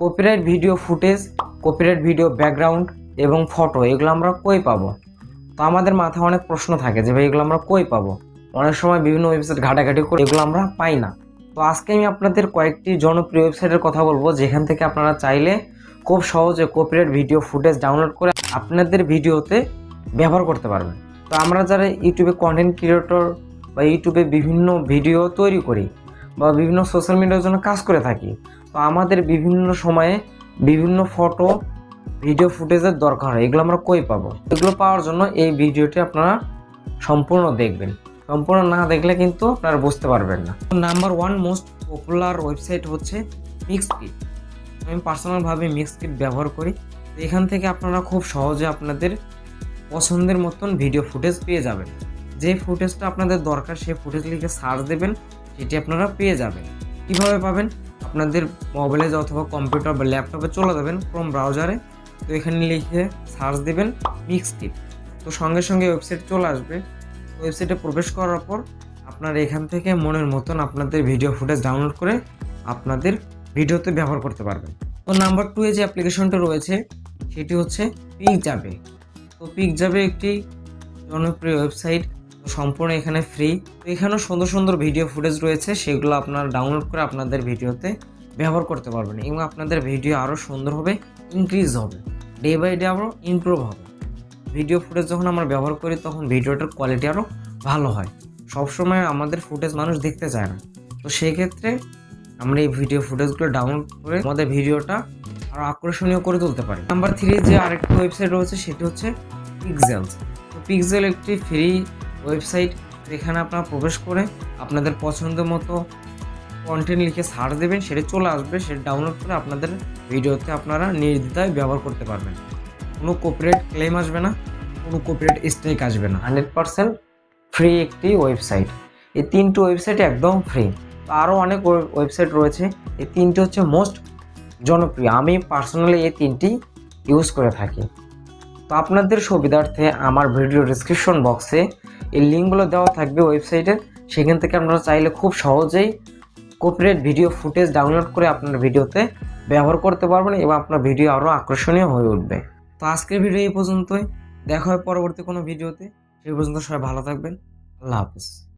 Copyright video footage copyright video background এবং photo এগুলো আমরা কই পাবো? তো আমাদের মাথায় অনেক প্রশ্ন থাকে যে ভাই, এগুলো আমরা কই পাবো? অনেক সময় বিভিন্ন ওয়েবসাইট ঘাটাঘাটি করে এগুলো আমরা পাই না। তো আজকে আমি আপনাদের কয়েকটি জনপ্রিয় ওয়েবসাইটের কথা বলব, যেখান থেকে আপনারা চাইলে খুব সহজে কপিরাইট ভিডিও ফুটেজ ডাউনলোড করে আপনাদের ভিডিওতে ব্যবহার করতে পারবেন। তো আমরা যারা ইউটিউবে কন্টেন্ট ক্রিয়েটর বা ইউটিউবে বিভিন্ন ভিডিও তৈরি করি বা বিভিন্ন সোশ্যাল মিডিয়ার জন্য কাজ করে থাকি তো আমাদের বিভিন্ন সময়ে বিভিন্ন ফটো ভিডিও ফুটেজের দরকার হয়। এগুলো আমরা কই পাবো? এগুলো পাওয়ার জন্য এই ভিডিওটি আপনারা সম্পূর্ণ দেখবেন। সম্পূর্ণ না দেখলে কিন্তু আপনারা বুঝতে পারবেন না। Number one most popular website হচ্ছে মিক্সকিট আমি পার্সোনালভাবে মিক্সকিট ব্যবহার করি। এখান থেকে আপনারা খুব সহজে আপনাদের পছন্দের মতন ভিডিও ফুটেজ পেয়ে যাবেন। যে ফুটেজটা আপনাদের দরকার, সেই ফুটেজ লিখে সার্চ দেবেন, সেটি আপনারা পেয়ে যাবেন। কীভাবে পাবেন? আপনাদের মোবাইলে অথবা কম্পিউটার বা ল্যাপটপে চলে যাবেন ক্রোম ব্রাউজারে তো এখানে লিখে সার্চ দেবেন মিক্সকিট তো সঙ্গে সঙ্গে ওয়েবসাইট চলে আসবে। ওয়েবসাইটে প্রবেশ করার পর আপনারা এখান থেকে মনের মতন আপনাদের ভিডিও ফুটেজ ডাউনলোড করে আপনাদের ভিডিওতে ব্যবহার করতে পারবেন। তো নাম্বার টু এ যে অ্যাপ্লিকেশনটা রয়েছে, সেটি হচ্ছে পিক যাবে তো পিক যাবে একটি জনপ্রিয় ওয়েবসাইট সম্পূর্ণ এখানে ফ্রি তো এখানেও সুন্দর সুন্দর ভিডিও ফুটেজ রয়েছে, সেগুলো আপনারা ডাউনলোড করে আপনাদের ভিডিওতে ব্যবহার করতে পারবেন এবং আপনাদের ভিডিও আরও সুন্দর হবে ইনক্রিজ হবে। ডে বাই ডে আরও ইমপ্রুভ হবে। ভিডিও ফুটেজ যখন আমরা ব্যবহার করি, তখন ভিডিওটার কোয়ালিটি আরও ভালো হয়। সবসময় আমাদের ফুটেজ মানুষ দেখতে চায় না। তো সেক্ষেত্রে আমরা এই ভিডিও ফুটেজগুলো ডাউনলোড করে আমাদের ভিডিওটা আরও আকর্ষণীয় করে তুলতে পারি। নাম্বার থ্রি যে আরেকটি ওয়েবসাইট রয়েছে, সেটি হচ্ছে পিক্সেলস তো পিক্সেল একটি ফ্রি ওয়েবসাইট এখানে আপনারা প্রবেশ করে আপনাদের পছন্দ মতো কন্টেন্ট লিখে সার্চ দেবেন, সেটা চলে আসবে, সেটা ডাউনলোড করে আপনাদের ভিডিওতে আপনারা নির্দ্বিধায় ব্যবহার করতে পারবেন। কোনো কপিরাইট ক্লেম আসবে না, কোনো কপিরাইট স্ট্রাইক আসবে না। হান্ড্রেড পার্সেন্ট ফ্রি একটি ওয়েবসাইট এই তিনটি ওয়েবসাইট একদম ফ্রি আরও অনেক ওয়েবসাইট রয়েছে। এই তিনটি হচ্ছে মোস্ট জনপ্রিয়। আমি পার্সোনালি এই তিনটি ইউজ করে থাকি। তো আপনাদের সুবিধার্থে আমার ভিডিও ডিসক্রিপশন বক্সে এই লিঙ্কগুলো দেওয়া থাকবে ওয়েবসাইটে, সেখান থেকে আপনারা চাইলে খুব সহজেই কপিরাইট ভিডিও ফুটেজ ডাউনলোড করে আপনার ভিডিওতে ব্যবহার করতে পারবেন এবং আপনার ভিডিও আরও আকর্ষণীয় হয়ে উঠবে। তো আজকের ভিডিও এই পর্যন্তই। দেখা হয় পরবর্তী কোনো ভিডিওতে সেই পর্যন্ত সবাই ভালো থাকবেন। আল্লাহ হাফিজ।